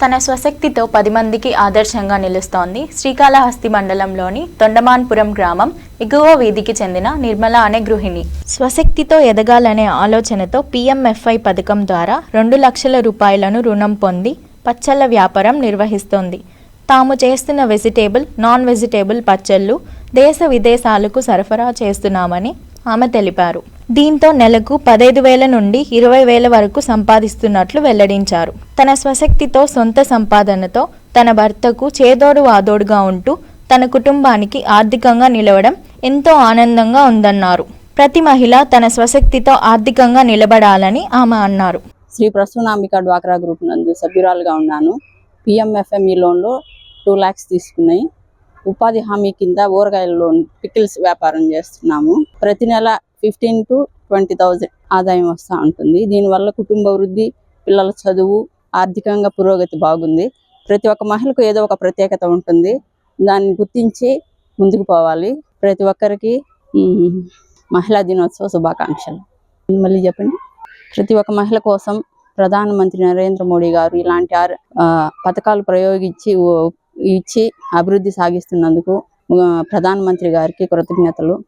తన స్వశక్తితో పది మందికి ఆదర్శంగా నిలుస్తోంది. శ్రీకాళహస్తి మండలంలోని తొండమాన్పురం గ్రామం ఎగువ వీధికి చెందిన నిర్మల అనే గృహిణి. స్వశక్తితో ఎదగాలనే ఆలోచనతో పీఎంఎఫ్ఐ పథకం ద్వారా రెండు లక్షల రూపాయలను రుణం పొంది పచ్చళ్ళ వ్యాపారం నిర్వహిస్తోంది. తాము చేస్తున్న వెజిటేబుల్ నాన్ వెజిటేబుల్ పచ్చళ్ళు దేశ విదేశాలకు సరఫరా చేస్తున్నామని ఆమె తెలిపారు. దీంతో నెలకు పదైదు వేల నుండి ఇరవై వేల వరకు సంపాదిస్తున్నట్లు వెల్లడించారు. తన స్వశక్తితో సొంత సంపాదనతో తన భర్తకు చేదోడు వాదోడుగా ఉంటూ తన కుటుంబానికి ఆర్థికంగా నిలవడం ఎంతో ఆనందంగా ఉందన్నారు. ప్రతి మహిళ తన స్వశక్తితో ఆర్థికంగా నిలబడాలని ఆమె అన్నారు. శ్రీ ప్రసూనాంబిక డ్వాక్రా గ్రూప్ నందు సభ్యురాలుగా ఉన్నాను. పిఎంఎఫ్ఎంఈ లోన్లో టూ ల్యాక్స్ తీసుకున్నాయి. ఉపాధి హామీ కింద ఊరగాయల లోన్ పికిల్స్ వ్యాపారం చేస్తున్నాము. ప్రతి నెల ఫిఫ్టీన్ టు ట్వంటీ థౌజండ్ ఆదాయం వస్తూ ఉంటుంది. దీనివల్ల కుటుంబ వృద్ధి పిల్లల చదువు ఆర్థికంగా పురోగతి బాగుంది. ప్రతి ఒక్క మహిళకు ఏదో ఒక ప్రత్యేకత ఉంటుంది. దాన్ని గుర్తించి ముందుకు పోవాలి. ప్రతి ఒక్కరికి మహిళా దినోత్సవ శుభాకాంక్షలు. మళ్ళీ చెప్పండి. ప్రతి ఒక్క మహిళ కోసం ప్రధానమంత్రి నరేంద్ర మోడీ గారు ఇలాంటి ఆర్- పథకాలు ప్రయోగించి ఇచ్చి అభివృద్ధి సాగిస్తున్నందుకు ప్రధానమంత్రి గారికి కృతజ్ఞతలు.